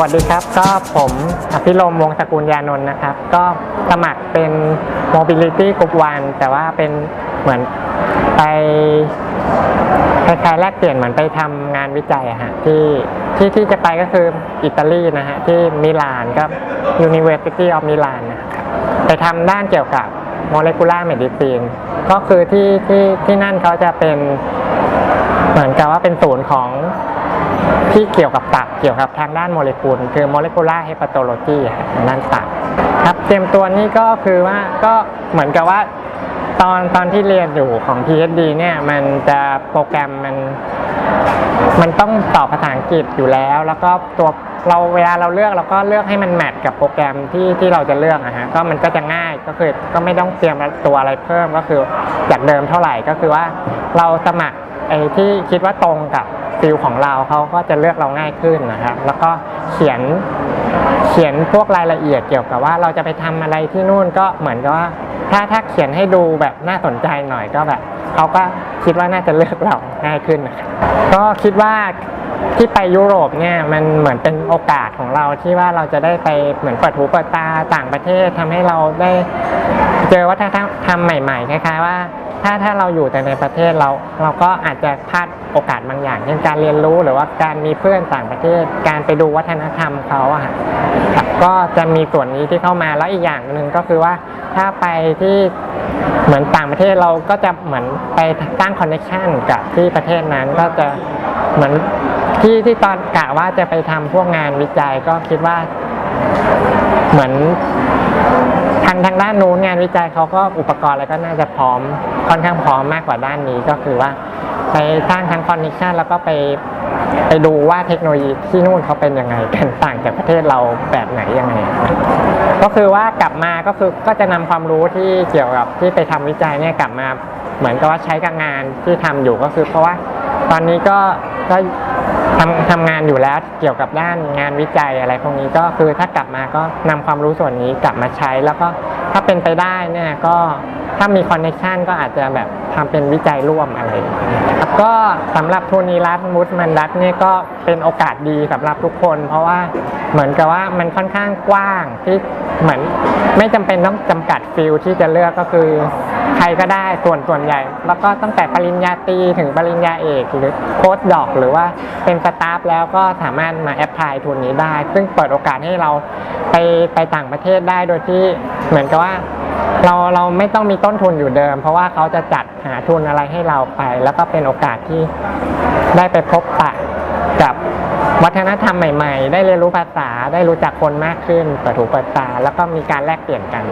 วัสดีครับ ก็ผมอภิรมวงศ์สกุลยานนท์นะครับ ก็สมัครเป็น mobility group o n แต่ว่าเป็นเหมือนไปคล้ายๆแลกเปลี่ยนเหมือนไปทำงานวิจัยฮะที่ที่ที่จะไปก็คืออิตาลีนะฮะที่มิลานก็ University of Milan นะครับไปทำด้านเกี่ยวกับ molecular medicine ก็คือที่ที่ที่นั่นเขาจะเป็น เหมือนกับว่าเป็นศูนย์ของที่เกี่ยวกับตับเกี่ยวกับทางด้านโมเลกุล คือ molecular hepatology อะครับทางด้านตับครับเตรียมตัวนี้ก็คือว่าก็เหมือนกับว่าตอนตอนที่เรียนอยู่ของ PhD เนี่ยมันจะโปรแกรมมันมันต้องตอบภาษาอังกฤษอยู่แล้ว แล้วก็ตัวเราเวลาเราเลือกเราก็เลือกให้มันแมทกับโปรแกรมที่ที่เราจะเลือกอะฮะก็มันก็จะง่ายก็คือก็ไม่ต้องเตรียมตัวอะไรเพิ่มก็คือจากเดิมเท่าไหร่ก็คือว่าเราสมัคร ไอ้ที่คิดว่าตรงกับฟิลของเราเขาก็จะเลือกเราง่ายขึ้นนะครับ แล้วก็เขียนเขียนพวกรายละเอียดเกี่ยวกับว่าเราจะไปทำอะไรที่นู่นก็เหมือนกับว่าถ้าถ้าเขียนให้ดูแบบน่าสนใจหน่อยก็แบบเขาก็คิดว่าน่าจะเลือกเราง่ายขึ้นนะครับก็คิดว่าที่ไปยุโรปเนี่ยมันเหมือนเป็นโอกาสของเราที่ว่าเราจะได้ไปเหมือนเปิดหูเปิดตาต่างประเทศทำให้เราได้เจอวัฒนธรรมใหม่ๆคล้ายๆว่า ถ้าถ้าเราอยู่แต่ในประเทศเรา เราก็อาจจะพลาดโอกาสบางอย่างเช่นการเรียนรู้หรือว่าการมีเพื่อนต่างประเทศ การไปดูวัฒนธรรมเขาอะครับก็จะมีส่วนนี้ที่เข้ามาแล้วอีกอย่างหนึ่งก็คือว่าถ้าไปที่เหมือนต่างประเทศเราก็จะเหมือนไปสร้างคอนเนคชันกับที่ประเทศนั้นก็จะเหมือนที่ที่ตอนกะว่าจะไปทำพวกงานวิจัยก็คิดว่าเหมือนางทางด้านนู้นงานวิจัยเขาก็อุปกรณ์อะไรก็น่าจะพร้อมค่อนข้างพร้อมมากกว่าด้านนี้ก็คือว่า ไปสร้างทั้งคอนเนคชันแล้วก็ไปไปดูว่าเทคโนโลยีที่นู่นเขาเป็นยังไงกันต่างจากประเทศเราแบบไหนยังไง ก็คือว่ากลับมาก็คือก็จะนำความรู้ที่เกี่ยวกับที่ไปทำวิจัยเนี่ยกลับมาเหมือนกับว่าใช้กับงานที่ทำอยู่ก็คือเพราะว่าตอนนี้ก็ก็ทำทำงานอยู่แล้วเกี่ยวกับด้านงานวิจัยอะไรพวกนี้ก็คือถ้ากลับมาก็นำความรู้ส่วนนี้กลับมาใช้แล้วก็ ถ้าเป็นไปได้เนี่ยก็ถ้ามีคอนเนคชันก็อาจจะแบบทำเป็นวิจัยร่วมอะไรครับก็สำหรับโทนีรัตมุสมันดัตเนี่ยก็เป็นโอกาสดีสำหรับทุกคน เพราะว่าเหมือนกับว่ามันค่อนข้างกว้างที่เหมือนไม่จำเป็นต้องจำกัดฟิลที่จะเลือกก็คือใครก็ได้ส่วนส่วนใหญ่ แล้วก็ตั้งแต่ปริญญาตรีถึงปริญญาเอก หรือโค้ดดอกหรือว่าเป็นสตาฟแล้วก็สามารถมาแอพพลายทุนนี้ได้ ซึ่งเปิดโอกาสให้เรา ไปไปต่างประเทศได้โดยที่เหมือนกับว่าเราเราไม่ต้องมีต้นทุนอยู่เดิม เพราะว่าเขาจะจัดหาทุนอะไรให้เราไป แล้วก็เป็นโอกาสที่ได้ไปพบปะกับวัฒนธรรมใหม่ ๆ ได้เรียนรู้ภาษาได้รู้จักคนมากขึ้นเปิดหูเปิดตาแล้วก็มีการแลกเปลี่ยนกัน